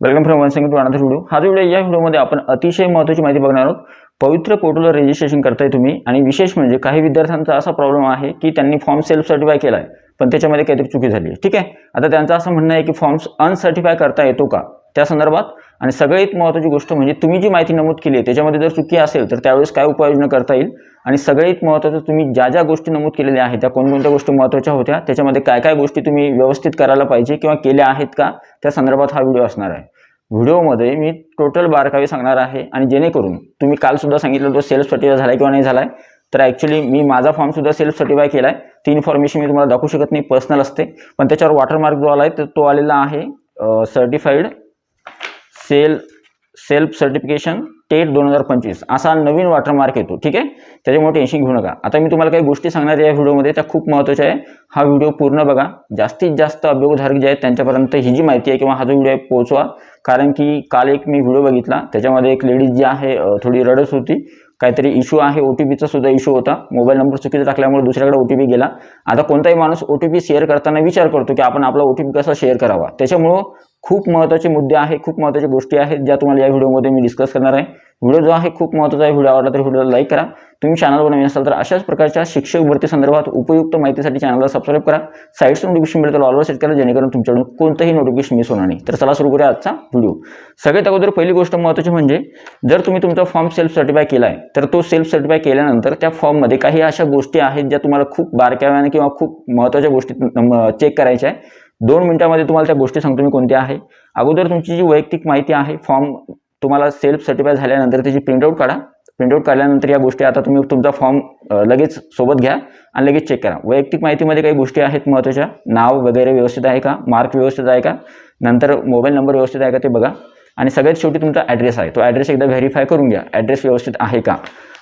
Welcome from one second to another video हा जो video या व्हिडिओमध्ये आपण अतिशय महत्त्वाची माहिती बघणार आहोत. पवित्र पोर्टलवर रजिस्ट्रेशन करताय तुम्ही आणि विशेष म्हणजे काही विद्यार्थ्यांचा असा प्रॉब्लेम आहे की त्यांनी फॉर्म सेल्फ सर्टिफाय केला आहे पण त्याच्यामध्ये काहीतरी चुकी झाली आहे. ठीक आहे? आता त्यांचं असं म्हणणं आहे की फॉर्म्स अनसर्टिफाय करता येतो का? त्या संदर्भात आणि सगळ्यात महत्त्वाची गोष्ट म्हणजे तुम्ही जी माहिती नमूद केली आहे त्याच्यामध्ये जर चुकी असेल तर त्यावेळेस काय उपाययोजना करता येईल? आणि सगळ्यात महत्त्वाचं तुम्ही ज्या ज्या गोष्टी नमूद केलेल्या आहेत त्या कोणकोणत्या गोष्टी महत्त्वाच्या होत्या त्याच्यामध्ये काय काय गोष्टी तुम्ही व्यवस्थित करायला पाहिजे किंवा केल्या आहेत का त्या संदर्भात हा व्हिडिओ असणार आहे. व्हिडिओमध्ये मी टोटल बारकावे सांगणार आहे आणि जेणेकरून तुम्ही कालसुद्धा सांगितलं तो सेल्फ सर्टिफाय झाला किंवा नाही झाला आहे तर ॲक्च्युली मी माझा फॉर्मसुद्धा सेल्फ सर्टिफाय केला आहे ती इन्फॉर्मेशन मी तुम्हाला दाखवू शकत नाही पर्सनल असते. पण त्याच्यावर वॉटरमार्क जो आला आहे तर तो आलेला आहे certified sell self certification TET दोन हजार पंचवीस. असा नवीन वॉटरमार्क येतो ठीक आहे? त्याच्यामुळे टेन्शन घेऊ नका. आता मी तुम्हाला काही गोष्टी सांगणार या व्हिडिओमध्ये त्या खूप महत्त्वाच्या आहे. हा व्हिडिओ पूर्ण बघा. जास्तीत जास्त अभ्योगधारक जे आहेत त्यांच्यापर्यंत ही जी माहिती आहे किंवा हा जो व्हिडिओ आहे पोहोचवा. कारण की काल एक मी व्हिडिओ बघितला. त्याच्यामध्ये एक लेडीज जी आहे थोडी रडत होती. काहीतरी इश्यू आहे ओ टी पीचा सुद्धा इश्यू होता. मोबाईल नंबर चुकीचा टाकल्यामुळे दुसऱ्याकडे ओ टी पी गेला. आता कोणताही माणूस ओ टी पी शेअर करताना विचार करतो की आपण आपला ओ टी पी कसा शेअर करावा? त्याच्यामुळं खूप महत्त्वाचे मुद्दे आहे खूप महत्त्वाच्या गोष्टी आहेत ज्या तुम्हाला या व्हिडिओमध्ये मी डिस्कस करणार आहे. व्हिडिओ जो आहे खूप महत्त्वाचा आहे व्हिडिओ आवडला तर व्हिडिओला लाईक करा. तुम्ही चॅनलवर नवीन असाल तर अशाच प्रकारच्या शिक्षक भरती संदर्भात उपयुक्त माहितीसाठी चॅनलला सबस्क्राईब करा. साईडचं नोटिफिकेशन मिळतं ऑलवर सेट करा जेणेकरून तुमच्याकडून कोणतंही नोटिफिकेशन मिस होणार नाही. तर चला सुरू करूया आजचा व्हिडिओ. सगळ्यात अगोदर पहिली गोष्ट महत्त्वाची म्हणजे जर तुम्ही तुमचा फॉर्म सेल्फ सर्टिफाय केला आहे तर तो सेल्फ सर्टिफाय केल्यानंतर त्या फॉर्ममध्ये काही अशा गोष्टी आहेत ज्या तुम्हाला खूप बारकाव्याने किंवा खूप महत्त्वाच्या गोष्टी चेक करायच्या आहे. दोन मिनिटामध्ये तुम्हाला त्या गोष्टी सांगतो मी कोणत्या आहे. अगोदर तुमची जी वैयक्तिक माहिती आहे फॉर्म तुम्हाला सेल्फ सर्टिफाय झाल्यानंतर त्याची प्रिंटआउट काढा. प्रिंटआउट काढल्यानंतर या गोष्टी आता तुम्ही तुमचा फॉर्म लगेच सोबत घ्या आणि लगेच चेक करा. वैयक्तिक माहितीमध्ये काही गोष्टी आहेत महत्त्वाच्या? नाव वगैरे व्यवस्थित आहे का? मार्क व्यवस्थित आहे का? नंतर मोबाईल नंबर व्यवस्थित आहे का ते बघा. आणि सगळ्यात शेवटी तुमचा ॲड्रेस आहे. तो ॲड्रेस एकदा व्हेरीफाय करून घ्या. ॲड्रेस व्यवस्थित आहे का?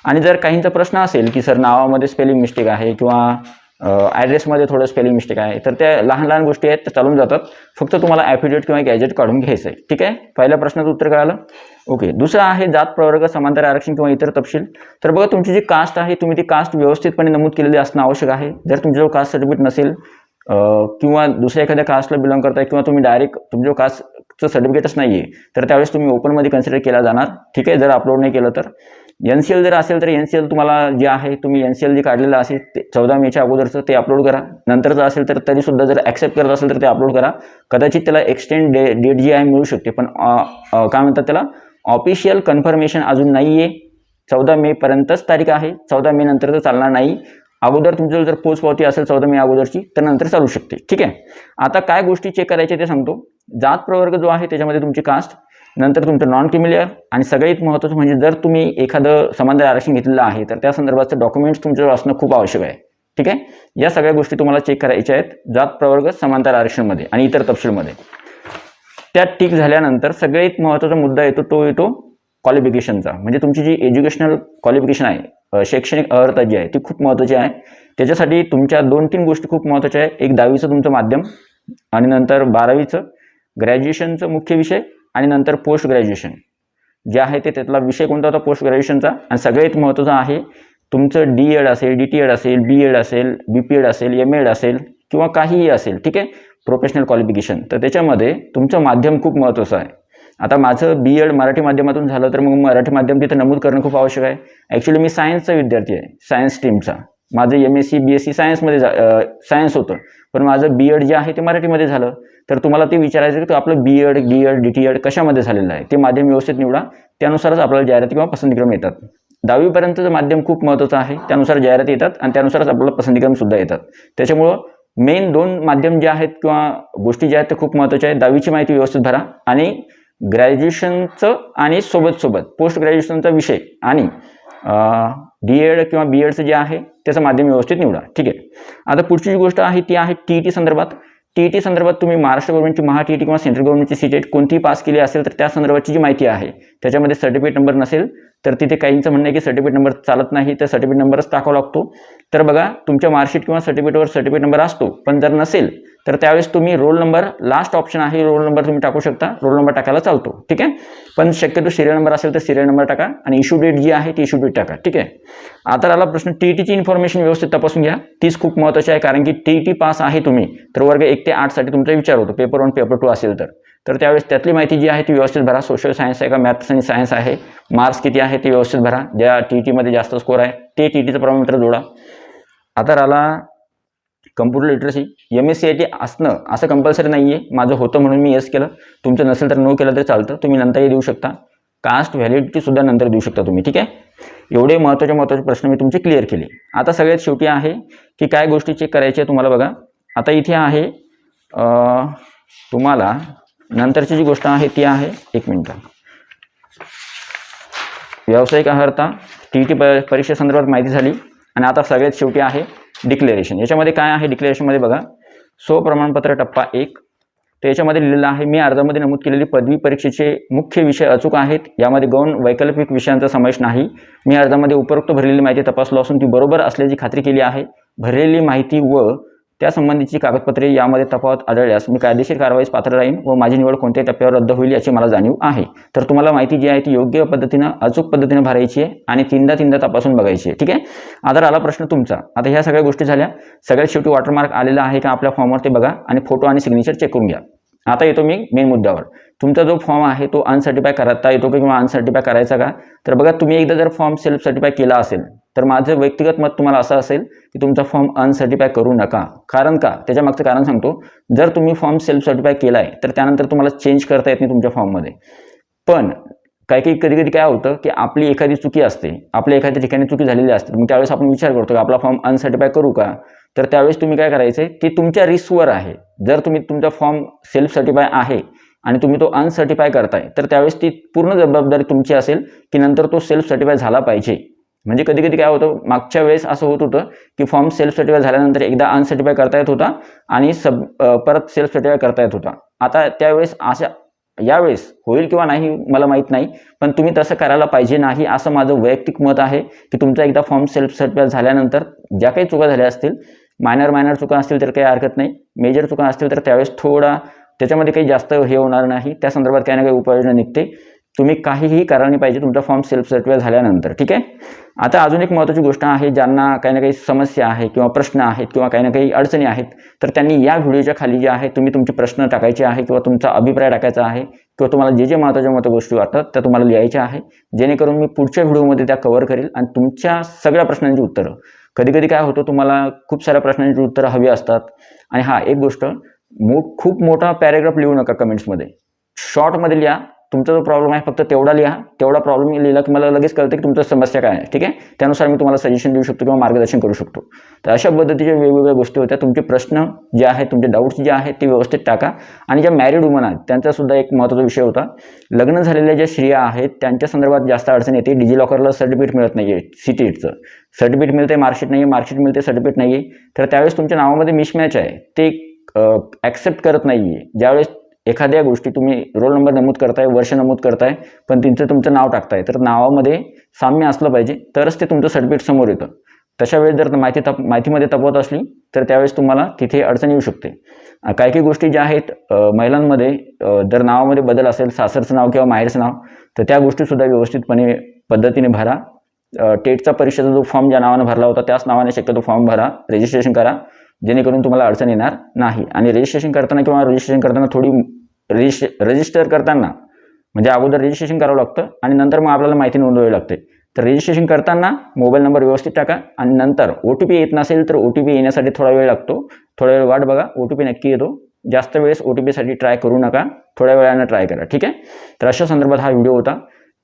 आणि जर काहींचा प्रश्न असेल की सर नावामध्ये स्पेलिंग मिस्टेक आहे किंवा ॲड्रेसमध्ये थोडं स्पेलिंग मिस्टेक आहे. तर त्या लहान लहान गोष्टी आहेत त्या चालून जातात. फक्त तुम्हाला ॲफिडेविट किंवा गॅजेट काढून घ्यायचं आहे ठीक आहे? पहिल्या प्रश्नाचं उत्तर कळालं? ओके दुसरं आहे जात प्रवर्ग समांतर आरक्षण किंवा इतर तपशील. तर बघा तुमची जी कास्ट आहे तुम्ही ती कास्ट व्यवस्थितपणे नमूद केलेली असणं आवश्यक आहे. जर तुमच्याजवळ कास्ट सर्टिफिकेट नसेल किंवा दुसऱ्या एखाद्या कास्टला बिलॉंग करताय किंवा तुम्ही डायरेक्ट तुमच्या चं सर्टिफिकेटच नाही आहे तर त्यावेळेस तुम्ही ओपनमध्ये कन्सिडर केला जाणार. ठीक आहे? जर अपलोड नाही केलं तर. एन सी एल जर असेल तर एन सी एल तुम्हाला जे आहे तुम्ही एन सी एल जे काढलेलं असेल ते चौदा मेच्या अगोदरचं ते अपलोड करा. नंतरचं असेल तर तरीसुद्धा जर ॲक्सेप्ट करत असेल तर ते अपलोड करा. कदाचित त्याला एक्सटेंड डे डेट जी आहे मिळू शकते. पण काय म्हणतात त्याला? ऑफिशियल कन्फर्मेशन अजून नाही आहे चौदा मेपर्यंतच तारीख आहे. चौदा मे नंतर तर चालणार नाही. अगोदर तुमचं जर पोचपावती असेल चौदा मे अगोदरची तर नंतर चालू शकते. ठीक आहे? आता काय गोष्टी चेक करायच्या ते सांगतो. जात प्रवर्ग जो आहे त्याच्यामध्ये तुमची कास्ट नंतर तुमचं नॉन क्रिमिलियर आणि सगळ्यात महत्त्वाचं म्हणजे जर तुम्ही एखादं समांतर आरक्षण घेतलेलं आहे तर त्या संदर्भाचं डॉक्युमेंट्स तुमच्याजवळ असणं खूप आवश्यक आहे. ठीक आहे? या सगळ्या गोष्टी तुम्हाला चेक करायच्या आहेत जात प्रवर्ग समांतर आरक्षणमध्ये आणि इतर तपशीलमध्ये. त्या टिक झाल्यानंतर सगळ्यात महत्त्वाचा मुद्दा येतो तो येतो क्वालिफिकेशनचा म्हणजे तुमची जी एज्युकेशनल क्वालिफिकेशन आहे शैक्षणिक अर्हता जी आहे ती खूप महत्त्वाची आहे. त्याच्यासाठी तुमच्या दोन तीन गोष्टी खूप महत्त्वाच्या आहे एक दहावीचं तुमचं माध्यम आणि नंतर बारावीचं. ग्रॅज्युएशनचं मुख्य विषय आणि नंतर पोस्ट ग्रॅज्युएशन जे आहे ते त्यातला विषय कोणता होता? पोस्ट ग्रॅज्युएशनचा आणि सगळ्यात महत्त्वाचा आहे तुमचं डी एड असेल डी टी एड असेल बी एड असेल बी पी एड असेल एम एड असेल किंवा काहीही असेल ठीक आहे? प्रोफेशनल क्वालिफिकेशन तर त्याच्यामध्ये तुमचं माध्यम खूप महत्त्वाचं आहे. आता माझं बी एड मराठी माध्यमातून झालं तर मग मराठी माध्यम तिथं नमूद करणं खूप आवश्यक आहे. ॲक्च्युली मी सायन्सचा विद्यार्थी आहे सायन्स स्ट्रीमचा माझं M S C B S C सायन्समध्ये जा सायन्स होतं. पण माझं बी एड जे आहे ते मराठीमध्ये झालं. तर तुम्हाला ते विचारायचं की तो आपलं B Ed D Ed D T Ed कशामध्ये झालेलं आहे? ते माध्यम व्यवस्थित निवडा. त्यानुसारच आपल्याला जाहिराती किंवा पसंतीक्रम येतात. दहावीपर्यंतचं माध्यम खूप महत्त्वाचं आहे. त्यानुसार जाहिराती येतात आणि त्यानुसारच आपल्याला पसंतीक्रमसुद्धा येतात. त्याच्यामुळं मेन दोन माध्यम जे आहेत किंवा गोष्टी ज्या आहेत त्या खूप महत्त्वाच्या आहेत. दहावीची माहिती व्यवस्थित भरा आणि ग्रॅज्युएशनचं आणि सोबत सोबत पोस्ट ग्रॅज्युएशनचा विषय आणि डी एड किंवा बी एडचं जे आहे त्याचं माध्यम व्यवस्थित निवडा. ठीक आहे? आता पुढची जी गोष्ट आहे ती आहे टी ई टी संदर्भात. टी ई टी संदर्भात तुम्ही महाराष्ट्र गव्हर्नमेंटची महा टी ई टी किंवा सेंट्रल गव्हर्नमेंटची सी टेट कोणतीही पास केली असेल तर त्या संदर्भाची जी माहिती आहे त्याच्यामध्ये सर्टिफिकेट नंबर नसेल तर तिथे काहींचं म्हणणं आहे की सर्टिफिकेट नंबर चालत नाही तर सर्टिफिकेट नंबरच टाकावा लागतो. तर बघा तुमच्या मार्कशीट किंवा सर्टिफिकेटवर सर्टिफिकेट नंबर असतो पण जर नसेल तर त्यावेळेस तुम्ही रोल नंबर लास्ट ऑप्शन आहे रोल नंबर तुम्ही टाकू शकता. रोल नंबर टाकायला चालतो ठीक आहे? पण शक्यतो सिरियल नंबर असेल तर सिरियल नंबर टाका आणि इश्यू डेट जी आहे ती इश्यू डेट टाका ठीक आहे? आता आला प्रश्न टी टीची इन्फॉर्मेशन व्यवस्थित तपासून घ्या. तीच खूप महत्त्वाची आहे कारण की टी टी पास आहे तुम्ही तर वर्ग एक ते आठसाठी तुमचा विचार होतो पेपर वन पेपर टू असेल तर. तर त्यावेळेस त्यातली माहिती जी आहे ती व्यवस्थित भरा. सोशल सायन्स आहे का? मॅथ्स आणि सायन्स आहे. मार्क्स किती आहे ते व्यवस्थित भरा. ज्या टी टीमध्ये जास्त स्कोर आहे ते टी टीचं प्रमाणपत्र जोडा. आता राहिला computer literacy M S C I T असणं असं कंपल्सरी नाही आहे माझं होतं म्हणून मी येस केलं. तुमचं नसेल तर नो केलं तरी चालतं. तुम्ही नंतरही देऊ शकता. कास्ट व्हॅलिडिटीसुद्धा नंतर देऊ शकता तुम्ही. ठीक आहे? एवढे महत्त्वाचे महत्त्वाचे प्रश्न मी तुमचे क्लिअर केले. आता सगळ्यात शेवटी आहे की काय गोष्टी चेक करायच्या आहे तुम्हाला बघा. आता इथे आहे तुम्हाला नंतरची जी गोष्ट आहे ती आहे एक मिनटं. व्यावसायिक अर्हता टी टी परीक्षेसंदर्भात माहिती झाली आणि आता सगळ्यात शेवटी आहे डिक्लेरेशन. याच्यामध्ये काय आहे डिक्लेरेशनमध्ये बघा स्वप्रमाणपत्र टप्पा एक. तर याच्यामध्ये लिहिलेलं आहे मी अर्जामध्ये नमूद केलेली पदवी परीक्षेचे मुख्य विषय अचूक आहेत यामध्ये गौण वैकल्पिक विषयांचा समावेश नाही. मी अर्जामध्ये उपरोक्त भरलेली माहिती तपासलो असून ती बरोबर असल्याची खात्री केली आहे. भरलेली माहिती व त्यासंबंधीची कागदपत्रे यामध्ये तफावत आढळल्यास मी कायदेशीर कारवाईस पात्र राहीन व माझी निवड कोणत्याही टप्प्यावर रद्द होईल याची मला जाणीव आहे. तर तुम्हाला माहिती जी आहे ती योग्य पद्धतीनं अचूक पद्धतीनं भरायची आहे आणि तीनदा तीनदा तपासून बघायची आहे. ठीक आहे? आता आला प्रश्न तुमचा. आता ह्या सगळ्या गोष्टी झाल्या. सगळ्यात शेवटी वॉटरमार्क आलेला आहे का आपल्या फॉर्मवर ते बघा आणि फोटो आणि सिग्नेचर चेक करून घ्या. आता येतो मी मेन मुद्द्यावर. तुमचा जो फॉर्म आहे तो अनसर्टिफाय करता येतो का किंवा अनसर्टिफाय करायचा का? तर बघा तुम्ही एकदा जर फॉर्म सेल्फ सर्टिफाय केला असेल तर माझं व्यक्तिगत मत तुम्हाला असं असेल की तुमचा फॉर्म अनसर्टिफाय करू नका. कारण का? त्याच्या मागचं कारण सांगतो. जर तुम्ही फॉर्म सेल्फ सर्टिफाय केला आहे तर त्यानंतर तुम्हाला चेंज करता येत नाही तुमच्या फॉर्ममध्ये पण काही काही कधी कधी काय होतं की आपली एखादी चुकी असते आपल्या एखाद्या ठिकाणी चुकी झालेली असते मग त्यावेळेस आपण विचार करतो की आपला फॉर्म अनसर्टिफाय करू का? तर त्यावेळेस तुम्ही काय करायचं आहे ते तुमच्या रिस्कवर आहे. जर तुम्ही तुमचा फॉर्म सेल्फ सर्टिफाय आहे आणि तुम्ही तो अनसर्टिफाय करताय तर त्यावेळेस ती पूर्ण जबाबदारी तुमची असेल की नंतर तो सेल्फ सर्टिफाय झाला पाहिजे. म्हणजे कधी कधी काय होतं मागच्या वेळेस असं होत होतं की फॉर्म सेल्फ सर्टिफाय झाल्यानंतर एकदा अनसर्टिफाय करता येत होता आणि सब परत सेल्फ सर्टिफाय करता येत होता. आता त्यावेळेस अशा यावेळेस होईल किंवा नाही मला माहीत नाही पण तुम्ही तसं करायला पाहिजे नाही असं माझं वैयक्तिक मत आहे की तुमचा एकदा फॉर्म सेल्फ सर्टिफाय झाल्यानंतर ज्या काही चुका झाल्या असतील मायनर मायनर चुका असतील तर काही हरकत नाही मेजर चुका असतील तर त्यावेळेस थोडा त्याच्यामध्ये काही जास्त हे होणार नाही त्या संदर्भात काही ना काही उपाययोजना निघते. तुम्ही काहीही करायला नाही पाहिजे तुमचा फॉर्म सेल्फ सर्टिफाय झाल्यानंतर ठीक आहे? आता अजून एक महत्त्वाची गोष्ट आहे ज्यांना काही ना काही समस्या आहे किंवा प्रश्न आहेत किंवा काही ना काही अडचणी आहेत तर त्यांनी या व्हिडिओच्या खाली जे आहे तुम्ही तुमचे प्रश्न टाकायचे आहे किंवा तुमचा अभिप्राय टाकायचा आहे किंवा तुम्हाला जे जे महत्त्वाच्या महत्त्व गोष्टी वाटतात त्या तुम्हाला लिहायच्या आहे. जेणेकरून मी पुढच्या व्हिडिओमध्ये त्या कव्हर करेल आणि तुमच्या सगळ्या प्रश्नांची उत्तरं. कधी कधी काय होतं तुम्हाला खूप साऱ्या प्रश्नांची उत्तरं हवी असतात. आणि हा एक गोष्ट मो खूप मोठा पॅरेग्राफ लिहू नका कमेंट्समध्ये शॉर्टमध्ये लिहा तुमचा जो प्रॉब्लेम आहे फक्त तेवढा लिहा. तेवढा प्रॉब्लेम लिहिला की मला लगेच कळतं की तुमचं समस्या काय आहे ठीक आहे? त्यानुसार मी तुम्हाला सजेशन देऊ शकतो किंवा मार्गदर्शन करू शकतो. तर अशा पद्धतीच्या वेगवेगळ्या गोष्टी होत्या. तुमचे प्रश्न जे आहेत तुमचे डाऊट्स जे आहेत ते व्यवस्थित टाका. आणि ज्या मॅरिड वुमन आहेत त्यांचासुद्धा एक महत्त्वाचा विषय होता. लग्न झालेल्या ज्या स्त्रिया आहेत त्यांच्या संदर्भात जास्त अडचण येते. डिजिलॉकरला सर्टिफिकेट मिळत नाही आहे सी टीचं सर्टिफिकेट मिळते मार्कशीट नाही आहे मार्कशीट मिळते सर्टिफिकेट नाही आहे तर त्यावेळेस तुमच्या नावामध्ये मिसमॅच आहे. ते ॲक्सेप्ट करत नाही आहे ज्यावेळेस एखाद्या गोष्टी तुम्ही रोल नंबर नमूद करताय वर्ष नमूद करताय पण तिचं तुमचं नाव टाकताय तर नावामध्ये साम्य असलं पाहिजे तरच ते तुमचं सर्टिफिकेट समोर येतं. तशा वेळेस जर माहिती तप माहितीमध्ये तपवत असली तर त्यावेळेस तुम्हाला तिथे अडचण येऊ शकते. काही काही गोष्टी ज्या आहेत महिलांमध्ये जर नावामध्ये बदल असेल सासरचं नाव किंवा माहेरचं नाव तर त्या गोष्टीसुद्धा व्यवस्थितपणे पद्धतीने भरा. टेटचा परीक्षेचा जो फॉर्म ज्या नावानं भरला होता त्याच नावाने शक्यतो फॉर्म भरा रजिस्ट्रेशन करा जेणेकरून तुम्हाला अडचण येणार नाही. आणि रजिस्ट्रेशन करताना किंवा रजिस्ट्रेशन करताना थोडी रजिस्ट्रे रजिस्टर करताना म्हणजे अगोदर रजिस्ट्रेशन करावं लागतं आणि नंतर मग आपल्याला माहिती नोंदवावी लागते. तर रजिस्ट्रेशन करताना मोबाईल नंबर व्यवस्थित टाका आणि नंतर ओ टी पी येत नसेल तर ओ टी पी येण्यासाठी थोडा वेळ लागतो. थोडा वेळ वाट बघा. ओ टी पी नक्की येतो. जास्त वेळेस ओ टी पीसाठी ट्राय करू नका. थोड्या वेळानं ट्राय करा. ठीक आहे? तर अशा संदर्भात हा व्हिडिओ होता.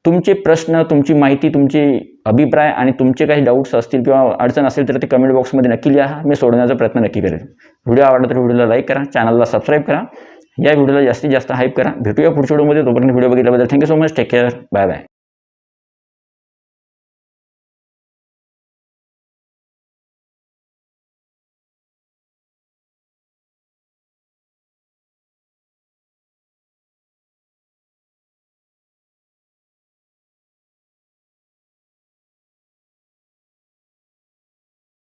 तुमचे प्रश्न तुमची माहिती तुमचे अभिप्राय आणि तुमचे काही डाऊट्स असतील किंवा अडचण असेल तर ते कमेंट बॉक्समध्ये नक्की लिहा. मी सोडण्याचा प्रयत्न नक्की करेन. व्हिडिओ आवडला तर व्हिडिओला लाईक करा. चॅनलला सबस्क्राईब करा. या व्हिडिओला जास्तीत जास्त हाईप करा. भेटूया पुढच्या व्हिडिओमध्ये. तोपर्यंत video बघितल्याबद्दल thank you so much take care bye bye